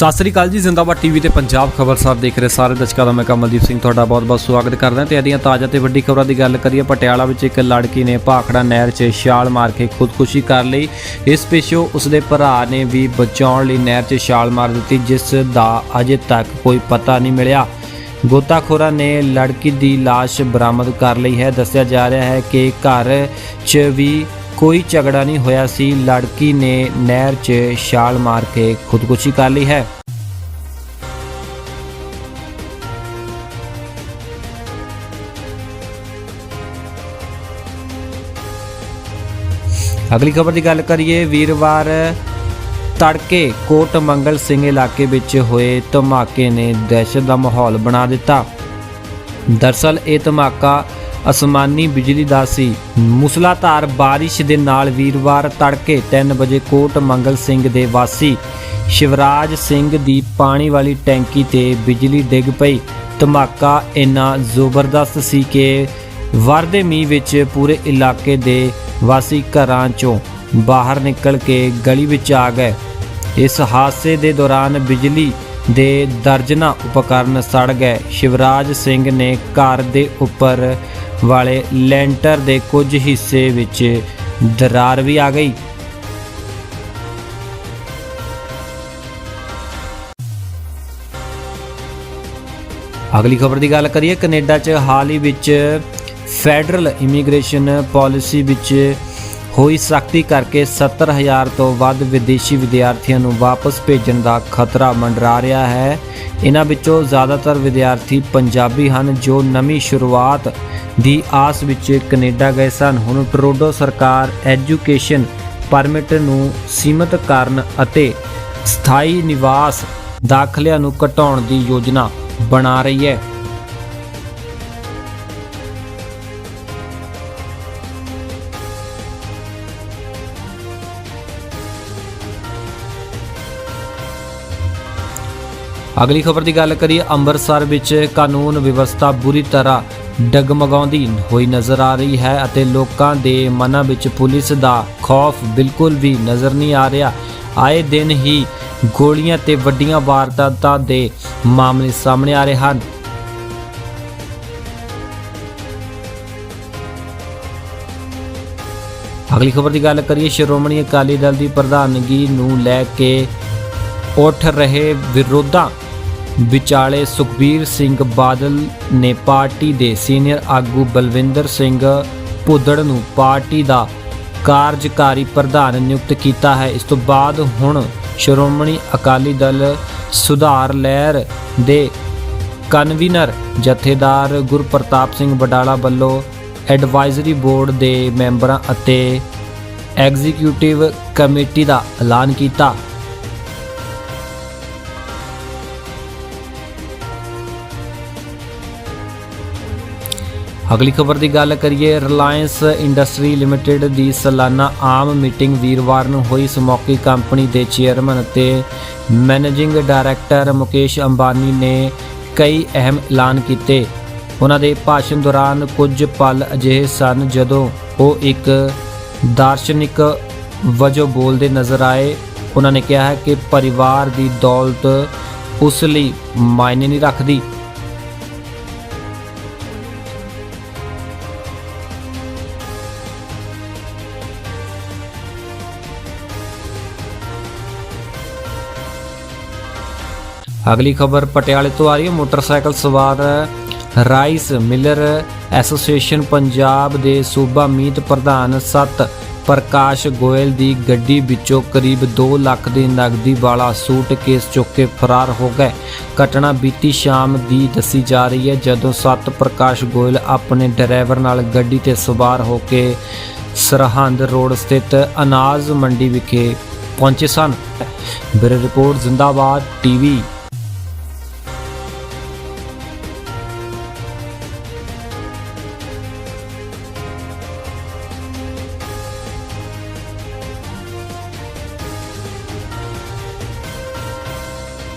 ਸਤਿ ਸ੍ਰੀ ਅਕਾਲ ਜੀ, ਜ਼ਿੰਦਾਬਾਦ ਟੀਵੀ ਤੇ ਪੰਜਾਬ ਖਬਰਸਾਰ ਦੇਖ ਰਹੇ ਸਾਰੇ ਦਰਸ਼ਕਾਂ ਦਾ ਮੈਂ ਕਮਲਦੀਪ ਸਿੰਘ ਤੁਹਾਡਾ ਬਹੁਤ-ਬਹੁਤ ਸਵਾਗਤ ਕਰਦਾ ਤੇ ਅਦੀਆਂ ਤਾਜ਼ਾ ਤੇ ਵੱਡੀ ਖਬਰਾਂ ਦੀ ਗੱਲ ਕਰੀਏ, ਪਟਿਆਲਾ ਵਿੱਚ ਇੱਕ ਲੜਕੀ ਨੇ ਭਾਖੜਾ ਨਹਿਰ 'ਚ ਛਾਲ ਮਾਰ ਕੇ ਖੁਦਕੁਸ਼ੀ ਕਰ ਲਈ। ਇਸ ਪਿੱਛੋਂ ਉਸਦੇ ਭਰਾ ਨੇ ਵੀ ਬਚਾਉਣ ਲਈ ਨਹਿਰ 'ਚ ਛਾਲ ਮਾਰ ਦਿੱਤੀ, ਜਿਸ ਦਾ ਅਜੇ ਤੱਕ ਕੋਈ ਪਤਾ ਨਹੀਂ ਮਿਲਿਆ। ਗੋਤਾਖੋਰਾਂ ਨੇ ਲੜਕੀ ਦੀ ਲਾਸ਼ ਬਰਾਮਦ ਕਰ ਲਈ ਹੈ। ਦੱਸਿਆ ਜਾ ਰਿਹਾ ਹੈ ਕਿ ਘਰ 'ਚ ਵੀ ਕੋਈ ਝਗੜਾ ਨਹੀਂ ਹੋਇਆ ਸੀ। ਲੜਕੀ ਨੇ ਨਹਿਰ 'ਚ ਛਾਲ ਮਾਰ ਕੇ ਖੁਦਕੁਸ਼ੀ ਕਰ ਲਈ ਹੈ। ਅਗਲੀ ਖਬਰ ਦੀ ਗੱਲ ਕਰੀਏ, ਵੀਰਵਾਰ ਤੜਕੇ ਕੋਟ ਮੰਗਲ ਸਿੰਘ ਇਲਾਕੇ ਵਿੱਚ ਹੋਏ ਧਮਾਕੇ ਨੇ ਦਹਿਸ਼ਤ ਦਾ ਮਾਹੌਲ ਬਣਾ ਦਿੱਤਾ। ਦਰਸਲ ਇਹ ਧਮਾਕਾ ਅਸਮਾਨੀ ਬਿਜਲੀ ਦਾ ਸੀ। ਮੁਸਲਾਧਾਰ ਬਾਰਿਸ਼ ਦੇ ਨਾਲ ਵੀਰਵਾਰ ਤੜਕੇ 3 ਵਜੇ ਕੋਟ ਮੰਗਲ ਸਿੰਘ ਦੇ ਵਾਸੀ ਸ਼ਿਵਰਾਜ ਸਿੰਘ ਦੀ ਪਾਣੀ ਵਾਲੀ ਟੈਂਕੀ ਤੇ ਬਿਜਲੀ ਡਿੱਗ ਪਈ। ਧਮਾਕਾ ਇੰਨਾ ਜ਼ਬਰਦਸਤ ਸੀ ਕਿ ਵਰਦੇ ਮੀਂਹ ਵਿੱਚ ਪੂਰੇ ਇਲਾਕੇ ਦੇ ਵਾਸੀ ਘਰਾਂ ਚੋਂ ਬਾਹਰ ਨਿਕਲ ਕੇ ਗਲੀ ਵਿੱਚ ਆ ਗਏ। ਇਸ ਹਾਦਸੇ ਦੇ ਦੌਰਾਨ ਬਿਜਲੀ ਦੇ ਦਰਜਨਾ ਉਪਕਰਨ ਸੜ ਗਏ। ਸ਼ਿਵਰਾਜ ਸਿੰਘ ਨੇ ਘਰ ਦੇ ਉੱਪਰ ਵਾਲੇ ਲੈਂਟਰ ਦੇ ਕੁਝ ਹਿੱਸੇ ਵਿੱਚ ਦਰਾਰ ਵੀ ਆ ਗਈ। ਅਗਲੀ ਖਬਰ ਦੀ ਗੱਲ ਕਰੀਏ, ਕੈਨੇਡਾ 'ਚ ਹਾਲ ਹੀ ਵਿੱਚ ਫੈਡਰਲ ਇਮੀਗ੍ਰੇਸ਼ਨ ਪਾਲਿਸੀ ਵਿੱਚ ਹੋਈ ਸਖਤੀ ਕਰਕੇ 70000 ਤੋਂ ਵੱਧ ਵਿਦੇਸ਼ੀ ਵਿਦਿਆਰਥੀਆਂ ਨੂੰ ਵਾਪਸ ਭੇਜਣ ਦਾ ਖਤਰਾ ਮੰਡਰਾ ਰਿਹਾ ਹੈ। ਇਹਨਾਂ ਵਿੱਚੋਂ ਜ਼ਿਆਦਾਤਰ ਵਿਦਿਆਰਥੀ ਪੰਜਾਬੀ ਹਨ ਜੋ ਨਵੀਂ ਸ਼ੁਰੂਆਤ ਦੀ ਆਸ ਵਿੱਚ ਕੈਨੇਡਾ ਗਏ ਸਨ। ਹੁਣ ਟਰੂਡੋ ਸਰਕਾਰ ਐਜੂਕੇਸ਼ਨ ਪਰਮਿਟ ਨੂੰ ਸੀਮਤ ਕਰਨ ਅਤੇ ਸਥਾਈ ਨਿਵਾਸ ਦਾਖਲਿਆਂ ਨੂੰ ਘਟਾਉਣ ਦੀ ਯੋਜਨਾ ਬਣਾ ਰਹੀ ਹੈ। ਅਗਲੀ ਖਬਰ ਦੀ ਗੱਲ ਕਰੀਏ, ਅੰਮ੍ਰਿਤਸਰ ਵਿੱਚ ਕਾਨੂੰਨ ਵਿਵਸਥਾ ਬੁਰੀ ਤਰ੍ਹਾਂ ਡਗਮਗਾਉਂਦੀ ਹੋਈ ਨਜ਼ਰ ਆ ਰਹੀ ਹੈ ਅਤੇ ਲੋਕਾਂ ਦੇ ਮਨਾਂ ਵਿੱਚ ਪੁਲਿਸ ਦਾ ਖੌਫ ਬਿਲਕੁਲ ਵੀ ਨਜ਼ਰ ਨਹੀਂ ਆ ਰਿਹਾ। ਆਏ ਦਿਨ ਹੀ ਗੋਲੀਆਂ ਤੇ ਵੱਡੀਆਂ ਵਾਰਦਾਤਾਂ ਦੇ ਮਾਮਲੇ ਸਾਹਮਣੇ ਆ ਰਹੇ ਹਨ। ਅਗਲੀ ਖਬਰ ਦੀ ਗੱਲ ਕਰੀਏ, ਸ਼੍ਰੋਮਣੀ ਅਕਾਲੀ ਦਲ ਦੀ ਪ੍ਰਧਾਨਗੀ ਨੂੰ ਲੈ ਕੇ ਉੱਠ ਰਹੇ ਵਿਰੋਧਾਂ। ਵਿਚਾਲੇ ਸੁਖਬੀਰ ਸਿੰਘ ਬਾਦਲ ਨੇ ਪਾਰਟੀ ਦੇ ਸੀਨੀਅਰ ਆਗੂ ਬਲਵਿੰਦਰ ਸਿੰਘ ਭੁੱਦੜ ਨੂੰ ਪਾਰਟੀ ਦਾ ਕਾਰਜਕਾਰੀ ਪ੍ਰਧਾਨ ਨਿਯੁਕਤ ਕੀਤਾ ਹੈ। ਇਸ ਤੋਂ ਬਾਅਦ ਹੁਣ ਸ਼੍ਰੋਮਣੀ ਅਕਾਲੀ ਦਲ ਸੁਧਾਰ ਲਹਿਰ ਦੇ ਕਨਵੀਨਰ ਜਥੇਦਾਰ ਗੁਰਪ੍ਰਤਾਪ ਸਿੰਘ ਬਡਾਲਾ ਵੱਲੋਂ ਐਡਵਾਈਜ਼ਰੀ ਬੋਰਡ ਦੇ ਮੈਂਬਰਾਂ ਅਤੇ ਐਗਜ਼ੀਕਿਊਟਿਵ ਕਮੇਟੀ ਦਾ ਐਲਾਨ ਕੀਤਾ। ਅਗਲੀ ਖਬਰ ਦੀ ਗੱਲ ਕਰੀਏ ਰਿਲਾਇੰਸ ਇੰਡਸਟਰੀ ਲਿਮਟਿਡ ਦੀ ਸਾਲਾਨਾ ਆਮ ਮੀਟਿੰਗ ਵੀਰਵਾਰ ਨੂੰ ਹੋਈ। ਇਸ ਮੌਕੇ ਕੰਪਨੀ ਦੇ ਚੇਅਰਮੈਨ ਅਤੇ ਮੈਨੇਜਿੰਗ ਡਾਇਰੈਕਟਰ ਮੁਕੇਸ਼ ਅੰਬਾਨੀ ਨੇ ਕਈ ਅਹਿਮ ਐਲਾਨ ਕੀਤੇ। ਉਹਨਾਂ ਦੇ ਭਾਸ਼ਣ ਦੌਰਾਨ ਕੁਝ ਪਲ ਅਜਿਹੇ ਸਨ ਜਦੋਂ ਉਹ ਇੱਕ ਦਾਰਸ਼ਨਿਕ ਵਜੋਂ ਬੋਲਦੇ ਨਜ਼ਰ ਆਏ। ਉਹਨਾਂ ਨੇ ਕਿਹਾ ਹੈ ਕਿ ਪਰਿਵਾਰ ਦੀ ਦੌਲਤ ਉਸ ਲਈ ਮਾਇਨੇ ਨਹੀਂ ਰੱਖਦੀ। ਅਗਲੀ ਖਬਰ ਪਟਿਆਲੇ ਤੋਂ ਆ ਰਹੀ ਹੈ। ਮੋਟਰਸਾਈਕਲ ਸਵਾਰ ਰਾਈਸ ਮਿਲਰ ਐਸੋਸੀਏਸ਼ਨ ਪੰਜਾਬ ਦੇ ਸੂਬਾ ਮੀਤ ਪ੍ਰਧਾਨ ਸਤ ਪ੍ਰਕਾਸ਼ ਗੋਇਲ ਦੀ ਗੱਡੀ ਵਿੱਚੋਂ ਕਰੀਬ 2 ਲੱਖ ਦੀ ਨਗਦੀ ਵਾਲਾ ਸੂਟਕੇਸ ਚੁੱਕ ਕੇ ਫਰਾਰ ਹੋ ਗਏ। ਘਟਨਾ ਬੀਤੀ ਸ਼ਾਮ ਦੀ ਦੱਸੀ ਜਾ ਰਹੀ ਹੈ। ਜਦੋਂ ਸਤ ਪ੍ਰਕਾਸ਼ ਗੋਇਲ ਆਪਣੇ ਡਰਾਈਵਰ ਨਾਲ ਗੱਡੀ ਤੇ ਸਵਾਰ ਹੋ ਕੇ ਸਰਹੰਦ ਰੋਡ ਸਥਿਤ ਅਨਾਜ ਮੰਡੀ ਵਿਖੇ ਪਹੁੰਚੇ ਸਨ। Bureau report, Zindabad TV.